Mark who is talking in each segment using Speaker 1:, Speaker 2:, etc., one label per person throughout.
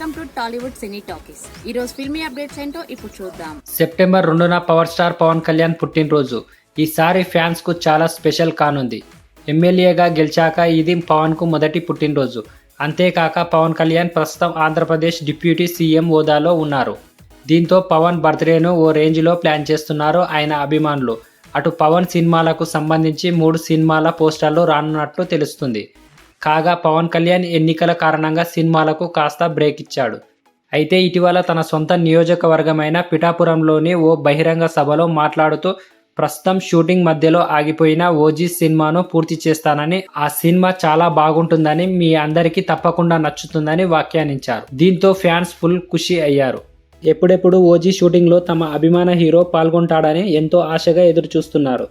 Speaker 1: To Tollywood cine talkies. ఈ రోజు filmy updates ఏంటో ఇప్పుడు చూద్దాం.
Speaker 2: సెప్టెంబర్ రెండున పవర్ స్టార్ పవన్ కళ్యాణ్ పుట్టినరోజు. ఈసారి ఫ్యాన్స్కు చాలా స్పెషల్ కానుంది. ఎమ్మెల్యేగా గెలిచాక ఇది పవన్కు మొదటి పుట్టినరోజు. అంతేకాక పవన్ కళ్యాణ్ ప్రస్తుతం ఆంధ్రప్రదేశ్ డిప్యూటీ సీఎం హోదాలో ఉన్నారు. దీంతో పవన్ బర్త్డేను ఓ రేంజ్లో ప్లాన్ చేస్తున్నారు ఆయన అభిమానులు. అటు పవన్ సినిమాలకు సంబంధించి మూడు సినిమాల పోస్టర్లు రానున్నట్లు తెలుస్తుంది. కాగా పవన్ కళ్యాణ్ ఎన్నికల కారణంగా సినిమాలకు కాస్త బ్రేక్ ఇచ్చాడు. అయితే ఇటీవల తన సొంత నియోజకవర్గమైన పిఠాపురంలోని ఓ బహిరంగ సభలో మాట్లాడుతూ ప్రస్తుతం షూటింగ్ మధ్యలో ఆగిపోయిన ఓజీ సినిమాను పూర్తి చేస్తానని ఆ సినిమా చాలా బాగుంటుందని మీ అందరికీ తప్పకుండా నచ్చుతుందని వ్యాఖ్యానించారు. దీంతో ఫ్యాన్స్ ఫుల్ ఖుషి అయ్యారు. ఎప్పుడెప్పుడు ఓజీ షూటింగ్లో తమ అభిమాన హీరో పాల్గొంటాడని ఎంతో ఆశగా ఎదురు చూస్తున్నారు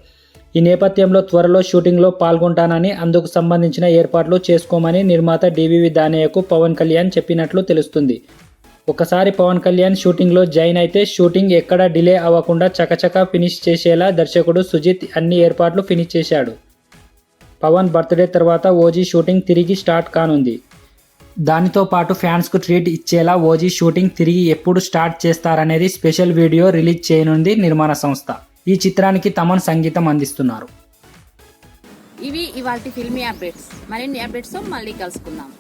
Speaker 2: ఈ నేపథ్యంలో త్వరలో షూటింగ్లో పాల్గొంటానని అందుకు సంబంధించిన ఏర్పాట్లు చేసుకోమని నిర్మాత డివివి దానయ్యకు పవన్ కళ్యాణ్ చెప్పినట్లు తెలుస్తుంది. ఒకసారి పవన్ కళ్యాణ్ షూటింగ్లో జాయిన్ అయితే షూటింగ్ ఎక్కడ డిలే అవ్వకుండా చకచకా ఫినిష్ చేసేలా దర్శకుడు సుజిత్ అన్ని ఏర్పాట్లు ఫినిష్ చేశాడు. పవన్ బర్త్డే తర్వాత ఓజీ షూటింగ్ తిరిగి స్టార్ట్ కానుంది. దానితో పాటు ఫ్యాన్స్కు ట్రీట్ ఇచ్చేలా ఓజీ షూటింగ్ తిరిగి ఎప్పుడు స్టార్ట్ చేస్తారనేది స్పెషల్ వీడియో రిలీజ్ చేయనుంది నిర్మాణ సంస్థ. ఈ చిత్రానికి తమన్ సంగీతం అందిస్తున్నారు.
Speaker 1: ఇవి ఇవాల్టి ఫిల్మీ అప్డేట్స్. మరిన్ని అప్డేట్స్తో మళ్ళీ కలుసుకుందాం.